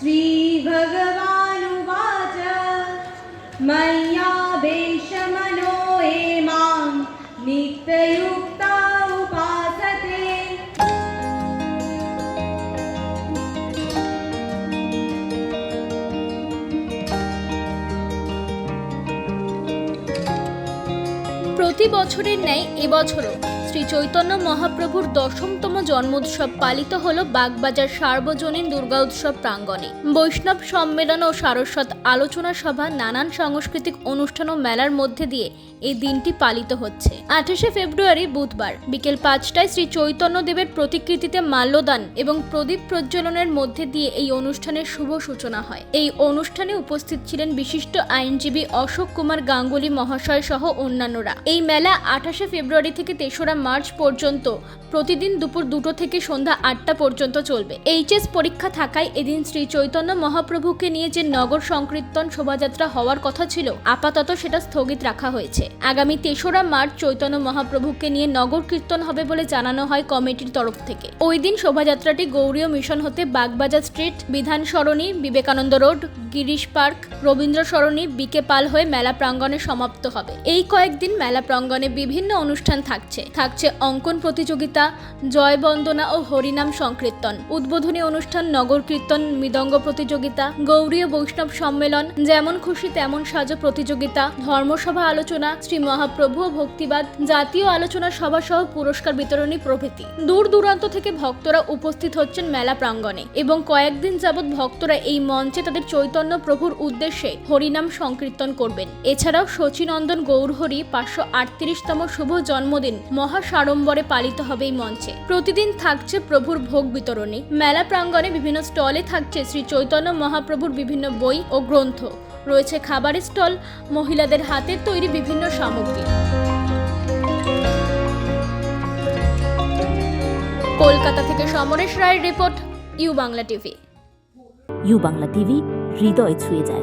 श्रीभगवानुवाच मय्यावेशम প্রতি বছরের ন্যায় এবছরও শ্রী চৈতন্য মহাপ্রভুর দশমতম জন্মোৎসব পালিত হল বাগবাজার সার্বজনীন দুর্গা উৎসব প্রাঙ্গণে। বৈষ্ণব সম্মেলন ও সারস্বত আলোচনা সভা, নানান সাংস্কৃতিক অনুষ্ঠান ও মেলার মধ্যে দিয়ে এই দিনটি পালিত হচ্ছে। আঠাশে ফেব্রুয়ারি বুধবার বিকেল পাঁচটায় শ্রী চৈতন্য দেবের প্রতিকৃতিতে মাল্যদান এবং প্রদীপ প্রজ্বলনের মধ্যে দিয়ে এই অনুষ্ঠানের শুভ সূচনা হয়। এই অনুষ্ঠানে উপস্থিত ছিলেন বিশিষ্ট আইনজীবী অশোক কুমার গাঙ্গুলি মহাশয় সহ অন্যান্যরা। এই মেলা আঠাশে ফেব্রুয়ারি থেকে তেসরা মার্চ পর্যন্ত প্রতিদিন দুপুর দুটো থেকে সন্ধ্যা আটটা পর্যন্ত চলবে। এইচএস পরীক্ষা থাকায় এদিন শ্রী চৈতন্য মহাপ্রভুকে নিয়ে যে নগর সংকীর্তন শোভাযাত্রা হওয়ার কথা ছিল, আপাতত সেটা স্থগিত রাখা হয়েছে। আগামী তেসরা মার্চ চৈতন্য মহাপ্রভুকে নিয়ে নগর কীর্তন হবে বলে জানানো হয় কমিটির তরফ থেকে। ওই দিন শোভাযাত্রাটি গৌরীয় মিশন হতে Bagbazar street, Bidhan Sarani, Vivekananda road, Girish park, Rabindra Sarani, B K Pal হয়ে মেলা প্রাঙ্গণে সমাপ্ত হবে। এই কয়েকদিন মেলা প্রাঙ্গণে বিভিন্ন অনুষ্ঠান থাকছে। থাকছে অঙ্কন প্রতিযোগিতা, জয় বন্দনা ও হরিনাম সংকীর্তন। উদ্বোধনী অনুষ্ঠান নগর কীর্তন, মৃদঙ্গ প্রতিযোগিতা, গৌরীয় বৈষ্ণব সম্মেলন, যেমন খুশি তেমন সাজো প্রতিযোগিতা, ধর্মসভা আলোচনা শ্রী মহাপ্রভু ভক্তিবাদ জাতীয় আলোচনা সভা সহ পুরস্কার বিতরণী প্রভৃতি। দূর দূরান্ত থেকে ভক্তরা উপস্থিত হচ্ছেন মেলা প্রাঙ্গণে এবং কয়েকদিন যাবৎ ভক্তরা এই মঞ্চে তাদের চৈতন্য প্রভুর উদ্দেশ্যে হরিনাম সংকীর্তন করবেন। এছাড়াও শচীনন্দন গৌরহরি পাঁচশো আটত্রিশতম শুভ জন্মদিন মহা সাড়ম্বরে পালিত হবে এই মঞ্চে। প্রতিদিন থাকছে প্রভুর ভোগ বিতরণী। মেলা প্রাঙ্গণে বিভিন্ন স্টলে থাকছে শ্রী চৈতন্য মহাপ্রভুর বিভিন্ন বই ও গ্রন্থ। রয়েছে খাবারের স্টল, মহিলাদের হাতের তৈরি বিভিন্ন সামগ্রী। কলকাতা থেকে সমরেশ রায়ের report, U Bangla TV. U Bangla TV, হৃদয় ছুঁয়ে যায়।